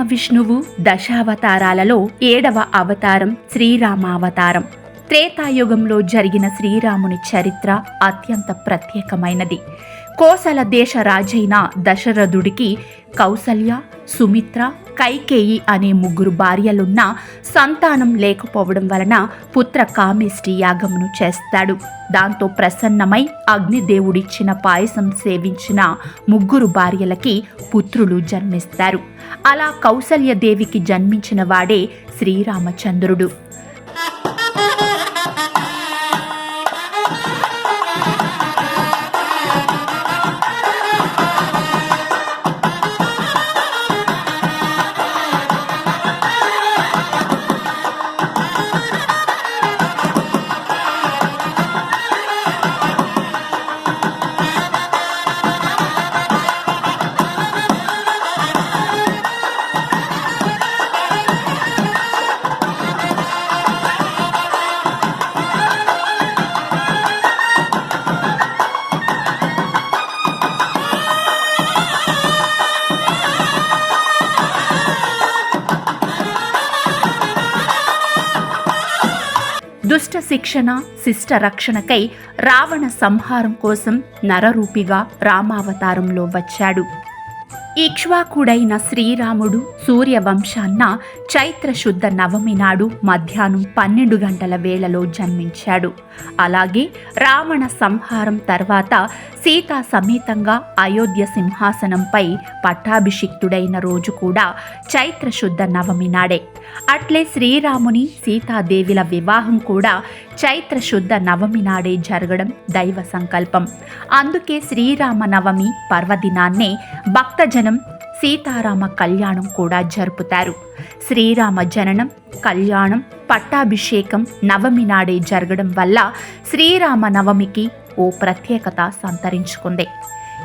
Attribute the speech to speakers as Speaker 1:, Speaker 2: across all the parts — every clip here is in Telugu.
Speaker 1: మహావిష్ణువు దశావతారాలలో ఏడవ అవతారం శ్రీరామావతారం. త్రేతాయుగంలో జరిగిన శ్రీరాముని చరిత్ర అత్యంత ప్రత్యేకమైనది. కోసల దేశ రాజైన దశరథుడికి కౌసల్య సుమిత్ర కైకేయి అనే ముగ్గురు భార్యలున్న సంతానం లేకపోవడం వలన పుత్ర కామిష్టి యాగమును చేస్తాడు. దాంతో ప్రసన్నమై అగ్నిదేవుడిచ్చిన పాయసం సేవించిన ముగ్గురు భార్యలకి పుత్రులు జన్మిస్తారు. అలా కౌసల్యదేవికి జన్మించిన వాడే శ్రీరామచంద్రుడు. శిక్షణ శిష్ట రక్షణకై రావణ సంహారం కోసం నరరూపిగా రామావతారంలో వచ్చాడు. ఇక్ష్వాకుడైన శ్రీరాముడు సూర్యవంశాన్న చైత్రశుద్ధ నవమి నాడు మధ్యాహ్నం పన్నెండు గంటల వేళలో జన్మించాడు. అలాగే రావణ సంహారం తర్వాత సీతా సమేతంగా అయోధ్య సింహాసనంపై పట్టాభిషిక్తుడైన రోజు కూడా చైత్రశుద్ధ నవమి నాడే. అట్లే శ్రీరాముని సీతాదేవిల వివాహం కూడా చైత్రశుద్ధ నవమి నాడే జరగడం దైవ సంకల్పం. అందుకే శ్రీరామ నవమి పర్వదినాన్నే భక్తజన సీతారామ కళ్యాణం కూడా జరుపుతారు. శ్రీరామ జననం కళ్యాణం పట్టాభిషేకం నవమి నాడే జరగడం వల్ల శ్రీరామ నవమికి ఓ ప్రత్యేకత సంతరించుకుంది.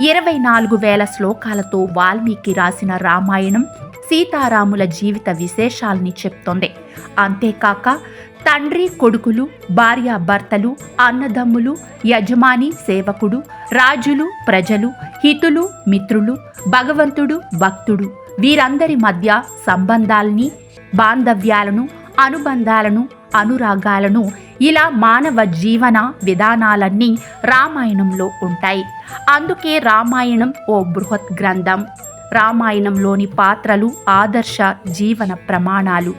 Speaker 1: ఇరవై నాలుగు వేల శ్లోకాలతో వాల్మీకి రాసిన రామాయణం సీతారాముల జీవిత విశేషాల్ని చెప్తోంది. అంతేకాక తండ్రి కొడుకులు భార్యాభర్తలు అన్నదమ్ములు యజమాని సేవకుడు రాజులు ప్రజలు హితులు మిత్రులు భగవంతుడు భక్తుడు. వీరందరి మధ్య సంబంధాల్ని బాంధవ్యాలను అనుబంధాలను అనురాగాలను ఇలా మానవ జీవన విధానాలన్నీ రామాయణంలో ఉంటాయి. అందుకే రామాయణం ఓ బృహత్ గ్రంథం. రామాయణంలోని పాత్రలు ఆదర్శ జీవన ప్రమాణాలు.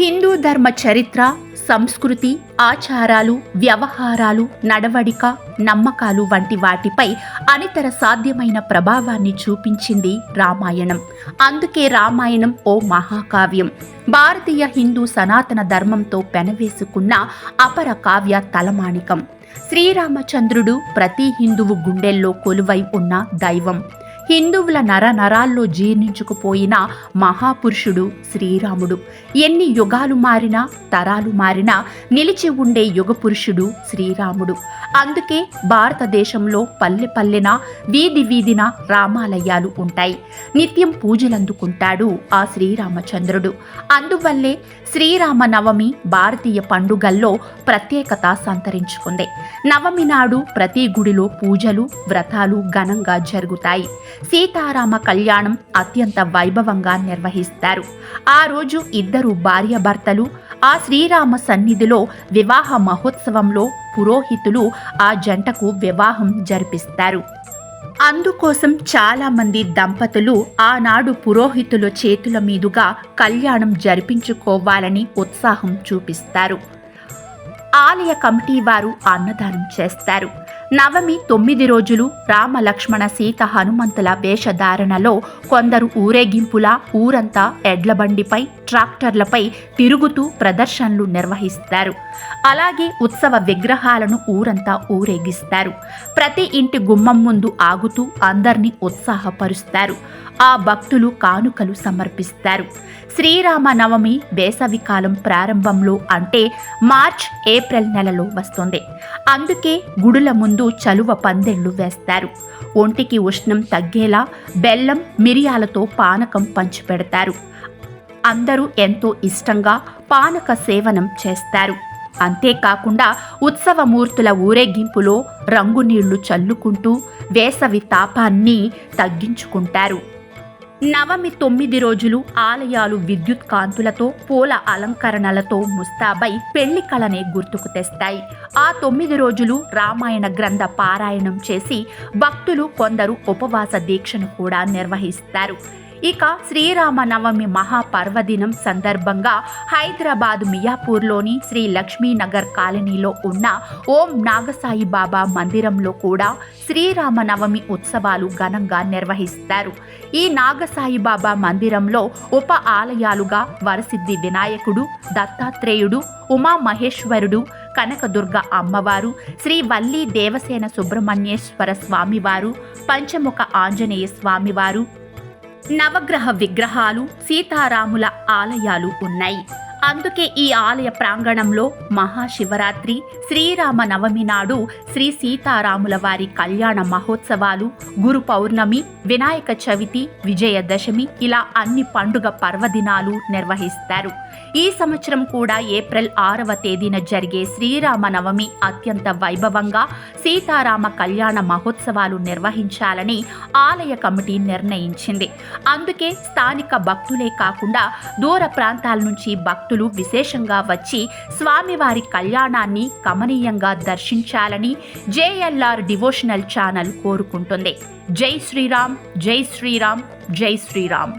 Speaker 1: హిందూ ధర్మ చరిత్ర సంస్కృతి ఆచారాలు వ్యవహారాలు నడవడిక నమ్మకాలు వంటి వాటిపై అనితర సాధ్యమైన ప్రభావాన్ని చూపించింది రామాయణం. అందుకే రామాయణం ఓ మహాకావ్యం. భారతీయ హిందూ సనాతన ధర్మంతో పెనవేసుకున్న అపర కావ్య తలమాణికం శ్రీరామచంద్రుడు ప్రతి హిందువు గుండెల్లో కొలువై ఉన్న దైవం. హిందువుల నర నరాల్లో జీర్ణించుకుపోయిన మహాపురుషుడు శ్రీరాముడు. ఎన్ని యుగాలు మారినా తరాలు మారినా నిలిచి ఉండే యుగ పురుషుడు శ్రీరాముడు. అందుకే భారతదేశంలో పల్లె పల్లెన వీధి వీధిన రామాలయాలు ఉంటాయి. నిత్యం పూజలందుకుంటాడు ఆ శ్రీరామచంద్రుడు. అందువల్లే శ్రీరామ నవమి భారతీయ పండుగల్లో ప్రత్యేకత సంతరించుకుంది. నవమి నాడు ప్రతి గుడిలో పూజలు వ్రతాలు ఘనంగా జరుగుతాయి. సీతారామ కళ్యాణం అత్యంత వైభవంగా నిర్వహిస్తారు. ఆ రోజు ఇద్దరు భార్యాభర్తలు ఆ శ్రీరామ సన్నిధిలో వివాహ మహోత్సవంలో పురోహితులు ఆ జంటకు వివాహం జరిపిస్తారు. అందుకోసం చాలామంది దంపతులు ఆనాడు పురోహితుల చేతుల మీదుగా కళ్యాణం జరిపించుకోవాలని ఉత్సాహం చూపిస్తారు. ఆలయ కమిటీ వారు అన్నదానం చేస్తారు. నవమి తొమ్మిది రోజులు రామ లక్ష్మణ సీత హనుమంతుల వేషధారణలో కొందరు ఊరేగింపులా ఊరంతా ఎడ్లబండిపై ట్రాక్టర్లపై తిరుగుతూ ప్రదర్శనలు నిర్వహిస్తారు. అలాగే ఉత్సవ విగ్రహాలను ఊరంతా ఊరేగిస్తారు. ప్రతి ఇంటి గుమ్మం ముందు ఆగుతూ అందరినీ ఉత్సాహపరుస్తారు. ఆ భక్తులు కానుకలు సమర్పిస్తారు. శ్రీరామ నవమి వేసవికాలం ప్రారంభంలో అంటే మార్చ్ ఏప్రిల్ నెలలో వస్తుంది. అందుకే గుడుల ముందు చలువ పందెళ్ళు వేస్తారు. ఒంటికి ఉష్ణం తగ్గేలా బెల్లం మిరియాలతో పానకం పంచిపెడతారు. అందరూ ఎంతో ఇష్టంగా పానక సేవనం చేస్తారు. అంతేకాకుండా ఉత్సవమూర్తుల ఊరేగింపులో రంగు నీళ్ళు చల్లుకుంటూ వేసవి తాపాన్ని తగ్గించుకుంటారు. నవమి తొమ్మిది రోజులు ఆలయాలు విద్యుత్ కాంతులతో పూల అలంకరణలతో ముస్తాబై పెళ్ళి కళనే గుర్తుకు తెస్తాయి. ఆ తొమ్మిది రోజులు రామాయణ గ్రంథ పారాయణం చేసి భక్తులు కొందరు ఉపవాస దీక్షను కూడా నిర్వహిస్తారు. ఇక శ్రీరామ నవమి మహాపర్వదినం సందర్భంగా హైదరాబాద్ మియాపూర్లోని శ్రీ లక్ష్మీనగర్ కాలనీలో ఉన్న ఓం నాగసాయి బాబా మందిరంలో కూడా శ్రీరామ నవమి ఉత్సవాలు ఘనంగా నిర్వహిస్తారు. ఈ నాగసాయి బాబా మందిరంలో ఉప ఆలయాలుగా వరసిద్ధి వినాయకుడు దత్తాత్రేయుడు ఉమా మహేశ్వరుడు కనకదుర్గ అమ్మవారు శ్రీ వల్లి దేవసేన సుబ్రహ్మణ్యేశ్వర స్వామివారు పంచముఖ ఆంజనేయ స్వామివారు నవగ్రహ విగ్రహాలు సీతారాముల ఆలయాలు ఉన్నాయి. అందుకే ఈ ఆలయ ప్రాంగణంలో మహాశివరాత్రి శ్రీరామ నవమి నాడు శ్రీ సీతారాముల వారి కళ్యాణ మహోత్సవాలు గురు పౌర్ణమి వినాయక చవితి విజయదశమి ఇలా అన్ని పండుగ పర్వదినాలు నిర్వహిస్తారు. ఈ సంవత్సరం కూడా ఏప్రిల్ ఆరవ తేదీన జరిగే శ్రీరామ నవమి అత్యంత వైభవంగా సీతారామ కళ్యాణ మహోత్సవాలు నిర్వహించాలని ఆలయ కమిటీ నిర్ణయించింది. అందుకే స్థానిక భక్తులే కాకుండా దూర ప్రాంతాల నుంచి భక్తులు విశేషంగా వచ్చి స్వామివారి కళ్యాణాన్ని కమనీయంగా దర్శించాలని జేఎల్ఆర్ డివోషనల్ ఛానల్ కోరుకుంటుంది. జై శ్రీరామ్ జై శ్రీరామ్ జై శ్రీరామ్.